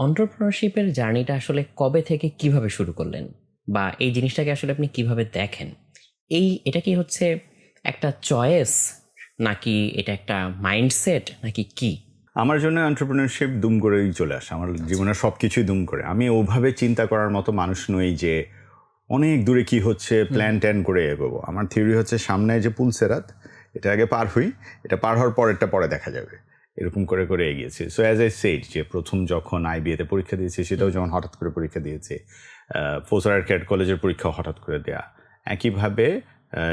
অন্টারপ্রেনারশিপের জার্নিটা আসলে কবে থেকে কীভাবে শুরু করলেন? বা এই জিনিসটাকে আসলে আপনি কীভাবে দেখেন? এই এটা কি হচ্ছে একটা চয়েস? নাকি এটা একটা মাইন্ডসেট? নাকি কি? আমার জন্য এন্টারপ্রেনারশিপ দুম করেই চলে আসে। আমার জীবনের সব কিছুই দুম করে। আমি ওভাবে চিন্তা করার মতো মানুষ নই যে অনেক দূরে কি হচ্ছে প্ল্যান ট্যান করে এগোবো। আমার থিওরি হচ্ছে সামনে যে পুলসেরাত এটা আগে পার হই এটা পার হওয়ার পরেরটা পরে দেখা যাবে। এরকম করে করে এগিয়েছি। সো অ্যাজ আই সেড যে প্রথম যখন আইবিএতে পরীক্ষা দিয়েছি সেটাও যখন হঠাৎ করে পরীক্ষা দিয়েছে ফোসার ক্যাট কলেজের পরীক্ষাও হঠাৎ করে দেয়া। একইভাবে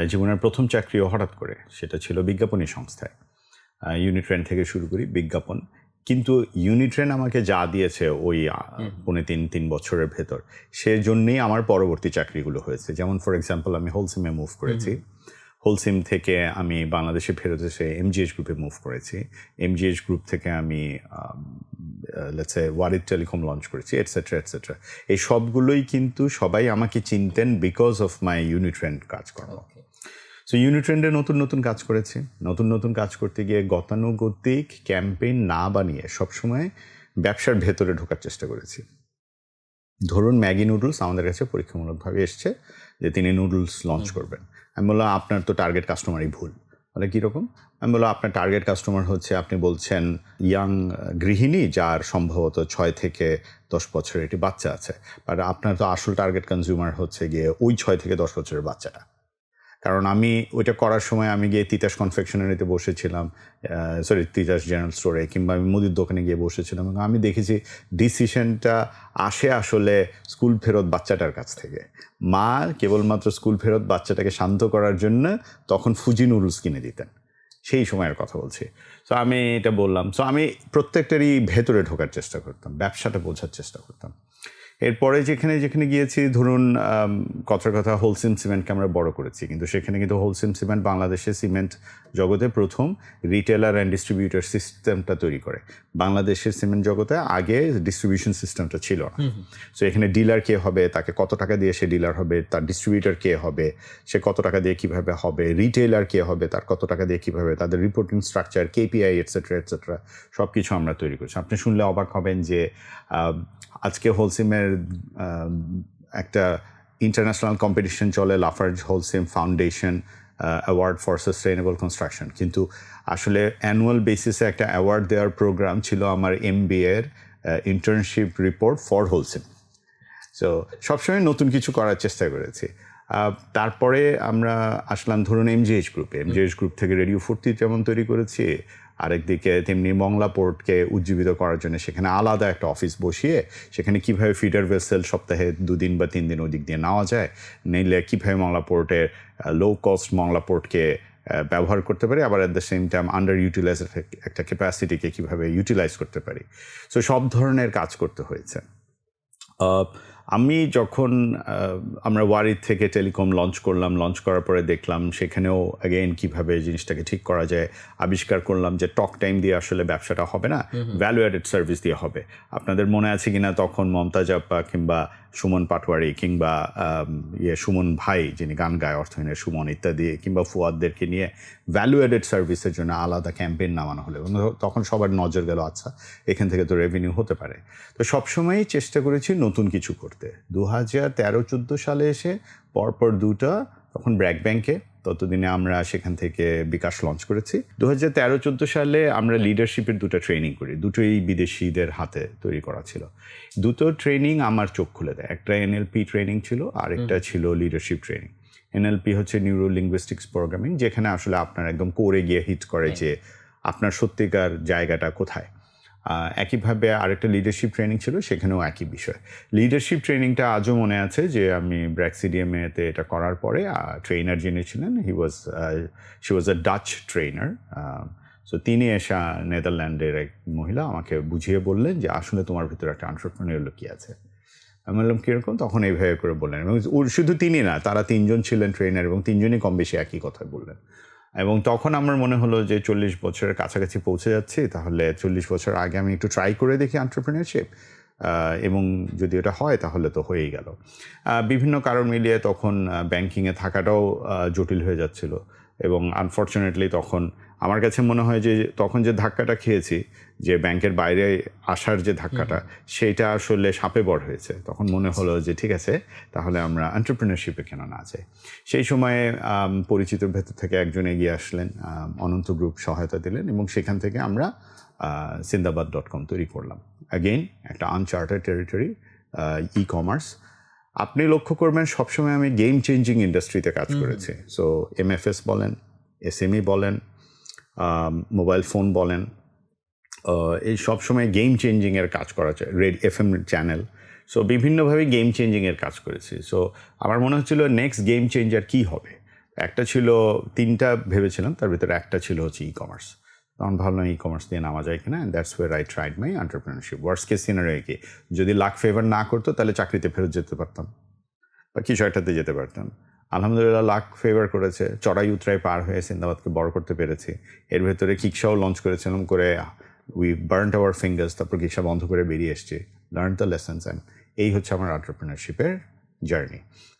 জীবনের প্রথম চাকরিও হঠাৎ করে সেটা ছিল বিজ্ঞাপনী সংস্থায়। ইউনিট্রেন থেকে শুরু করি বিজ্ঞাপন। কিন্তু ইউনিট্রেন আমাকে যা দিয়েছে ওই পৌনে তিন তিন বছরের ভেতর সেজন্যই আমার পরবর্তী চাকরিগুলো হয়েছে। যেমন ফর এক্সাম্পল আমি হোলসিমে মুভ করেছি। হোলসিম থেকে আমি বাংলাদেশে ফেরত এসে এমজিএইচ গ্রুপে মুভ করেছি। এমজিএইচ গ্রুপ থেকে আমি লেটসে ওয়ারিড টেলিকম লঞ্চ করেছি এটসেট্রা এটসেট্রা এই সবগুলোই কিন্তু সবাই আমাকে চিনতেন বিকজ অফ মাই ইউনিট্রেন কাজকর্ম সো ইউনিট্রেন্ডে নতুন নতুন কাজ করেছি। নতুন নতুন কাজ করতে গিয়ে গতানুগতিক ক্যাম্পেইন না বানিয়ে সবসময় ব্যবসার ভেতরে ঢোকার চেষ্টা করেছি। ধরুন ম্যাগি নুডলস আমাদের কাছে পরীক্ষামূলকভাবে এসছে। যে তিনি নুডলস লঞ্চ করবেন। আমি বললাম আপনার তো টার্গেট কাস্টমারই ভুল। বলে কীরকম আমি বললাম আপনার টার্গেট কাস্টমার হচ্ছে আপনি বলছেন ইয়াং গৃহিণী যার সম্ভবত ছয় থেকে দশ বছরের একটি বাচ্চা আছে। বাট আপনার তো আসল টার্গেট কনজিউমার হচ্ছে গিয়ে ওই ছয় থেকে দশ বছরের বাচ্চাটা। কারণ আমি ওইটা করার সময় আমি গিয়ে তিতাস কনফেকশনারিতে বসেছিলাম সরি তিতাস জেনারেল স্টোরে কিংবা আমি মুদির দোকানে গিয়ে বসেছিলাম এবং আমি দেখেছি ডিসিশনটা আসে আসলে স্কুল ফেরত বাচ্চাটার কাছ থেকে। মা কেবলমাত্র স্কুল ফেরত বাচ্চাটাকে শান্ত করার জন্য তখন ফুজি নুডলস কিনে দিতেন। সেই সময়ের কথা বলছি। সো আমি এটা বললাম। সো আমি প্রত্যেকটারই ভেতরে ঢোকার চেষ্টা করতাম, ব্যবসাটা বোঝার চেষ্টা করতাম। এরপরে যেখানে যেখানে গিয়েছি ধরুন কথার কথা হোলসিম সিমেন্টকে আমরা বড় করেছি। কিন্তু সেখানে কিন্তু হোলসিম সিমেন্ট বাংলাদেশে সিমেন্ট জগতে প্রথম রিটেলার অ্যান্ড ডিস্ট্রিবিউটার সিস্টেমটা তৈরি করে। বাংলাদেশের সিমেন্ট জগতে আগে ডিস্ট্রিবিউশন সিস্টেমটা ছিল না। সো এখানে ডিলার কে হবে তাকে কত টাকা দিয়ে সে ডিলার হবে তার ডিস্ট্রিবিউটার কে হবে সে কত টাকা দিয়ে কীভাবে হবে রিটেলার কে হবে তার কত টাকা দিয়ে কীভাবে তাদের reporting structure KPI etcetera etcetera সব কিছু আমরা তৈরি করছি। আপনি শুনলে অবাক হবেন যে আজকে হোলসিমের একটা ইন্টারন্যাশনাল কম্পিটিশন চলে Lafarge Holcim Foundation Award for Sustainable Construction কিন্তু আসলে অ্যানুয়াল বেসিসে একটা অ্যাওয়ার্ড দেওয়ার প্রোগ্রাম ছিল আমার এম বিএর ইন্টার্নশিপ রিপোর্ট ফর হোলসেম তো সবসময় নতুন কিছু করার চেষ্টা করেছি। তারপরে আমরা আসলাম ধরুন এমজিএইচ গ্রুপে এমজিএইচ গ্রুপ থেকে রেডিও ফুর্তি যেমন তৈরি করেছি, আরেকদিকে তেমনি মংলা পোর্টকে উজ্জীবিত করার জন্য সেখানে আলাদা একটা অফিস বসিয়ে সেখানে কীভাবে ফিডার ভেসেল সপ্তাহে দুদিন বা তিন দিন ওদিক দিয়ে নেওয়া যায়, নিলে কীভাবে মংলা পোর্টের লো কস্ট মংলা পোর্টকে ব্যবহার করতে পারি, আবার at the same time underutilise একটা ক্যাপাসিটিকে কীভাবে ইউটিলাইজ করতে পারি। সো সব ধরনের কাজ করতে হয়েছে। আমি যখন আমরা ওয়ারির থেকে টেলিকম লঞ্চ করলাম লঞ্চ করার পরে দেখলাম সেখানেও অ্যাগেন কীভাবে জিনিসটাকে ঠিক করা যায়। আবিষ্কার করলাম যে টক টাইম দিয়ে আসলে ব্যবসাটা হবে না ভ্যালু অ্যাডেড সার্ভিস দিয়ে হবে। আপনাদের মনে আছে কিনা তখন মমতাজ আপা কিংবা সুমন পাটোয়ারি কিংবা ইয়ে সুমন ভাই যিনি গান গায়, অর্থহীনের সুমন ইত্যাদি, কিংবা ফুয়াদদেরকে নিয়ে ভ্যালু এডেড সার্ভিসের জন্য আলাদা ক্যাম্পেইন নামানো হলো। তখন সবার নজর গেল আচ্ছা এখান থেকে তো রেভিনিউ হতে পারে। তো সবসময়ই চেষ্টা করেছি নতুন কিছু করতে। দু হাজার তেরো চোদ্দ সালে এসে পরপর দুটা তখন ব্র্যাক ব্যাংকে ততদিনে আমরা সেখান থেকে বিকাশ লঞ্চ করেছি। দু হাজার তেরো চোদ্দ সালে আমরা লিডারশিপের দুটো ট্রেনিং করি। দুটোই বিদেশিদের হাতে তৈরি করা ছিল। দুটো ট্রেনিং আমার চোখ খুলে দেয়। একটা এনএলপি ট্রেনিং ছিল আরেকটা ছিল লিডারশিপ ট্রেনিং এনএলপি হচ্ছে নিউরো লিঙ্গুইস্টিক্স প্রোগ্রামিং যেখানে আসলে আপনার একদম করে গিয়ে হিট করে যে আপনার সত্যিকার জায়গাটা কোথায়। একইভাবে আরেকটা লিডারশিপ ট্রেনিং ছিল, সেখানেও একই বিষয়। লিডারশিপ ট্রেনিংটা আজও মনে আছে যে আমি ব্র্যাকসিডিএমেতে এটা করার পরে ট্রেনার যিনি ছিলেন he was she was a Dutch trainer so তিনি এসে নেদারল্যান্ডের এক মহিলা আমাকে বুঝিয়ে বললেন যে, আসলে তোমার ভিতরে একটা আন্টারপ্রেনিয়ার কি আছে। আমি বললাম কীরকম তখন এইভাবে করে বললেন। এবং শুধু তিনি না, তারা তিনজন ছিলেন ট্রেনার এবং তিনজনই কম বেশি একই কথা বললেন। এবং তখন আমার মনে হলো যে চল্লিশ বছরের কাছাকাছি পৌঁছে যাচ্ছি, তাহলে চল্লিশ বছর আগে আমি একটু ট্রাই করে দেখি আন্টারপ্রিনারশিপ এবং যদি এটা হয় তাহলে তো হয়েই গেল। বিভিন্ন কারণ মিলিয়ে তখন ব্যাংকিংয়ে থাকাটাও জটিল হয়ে যাচ্ছিল এবং আনফর্চুনেটলি তখন আমার কাছে মনে হয় যে তখন যে ধাক্কাটা খেয়েছি যে ব্যাংকের বাইরে আসার যে ধাক্কাটা সেইটা আসলে সাপে বড় হয়েছে। তখন মনে হলো যে ঠিক আছে তাহলে আমরা এন্টারপ্রিনারশিপে কেন না আছে সেই সময়ে আম, পরিচিতর ভেতর থেকে একজন এগিয়ে আসলেন অনন্ত গ্রুপ সহায়তা দিলেন এবং সেখান থেকে আমরা সিন্দাবাদ ডট কম তৈরি করলাম। অ্যাগেইন একটা আনচার্টার টেরিটরি ই কমার্স আপনি লক্ষ্য করবেন সবসময় আমি গেম চেঞ্জিং ইন্ডাস্ট্রিতে কাজ করেছি। সো এমএফএস বলেন এসএমই বলেন মোবাইল ফোন বলেন এই সবসময় গেম চেঞ্জিংয়ের কাজ করা Red F M channel so বিভিন্নভাবে গেম চেঞ্জিংয়ের কাজ করেছি। সো আমার মনে হচ্ছিল নেক্সট গেম চেঞ্জার কী হবে? একটা ছিল, তিনটা ভেবেছিলাম, তার ভিতরে একটা ছিল হচ্ছে ই কমার্স তখন ভাবলাম ই কমার্স দিয়ে নামা যায় কিনা and that's way I tried my entrepreneurship worst case কি? যদি লাক ফেভার না করতো, তাহলে চাকরিতে ফেরত যেতে পারতাম, বা কিছু একটাতে যেতে পারতাম। আলহামদুলিল্লাহ, লাক ফেভার করেছে। চড়াই উতরাই পার হয়ে সিন্দাবাদকে বড় করতে পেরেছি। এর ভেতরে কিক্সাও লঞ্চ করেছিলাম করে উই বার্ন আওয়ার ফিঙ্গার্স তারপর কিক্সা বন্ধ করে বেরিয়ে এসছি। লার্ন দ্য লেসেন্স অ্যান্ড এই হচ্ছে আমার এন্টারপ্রিনারশিপের জার্নি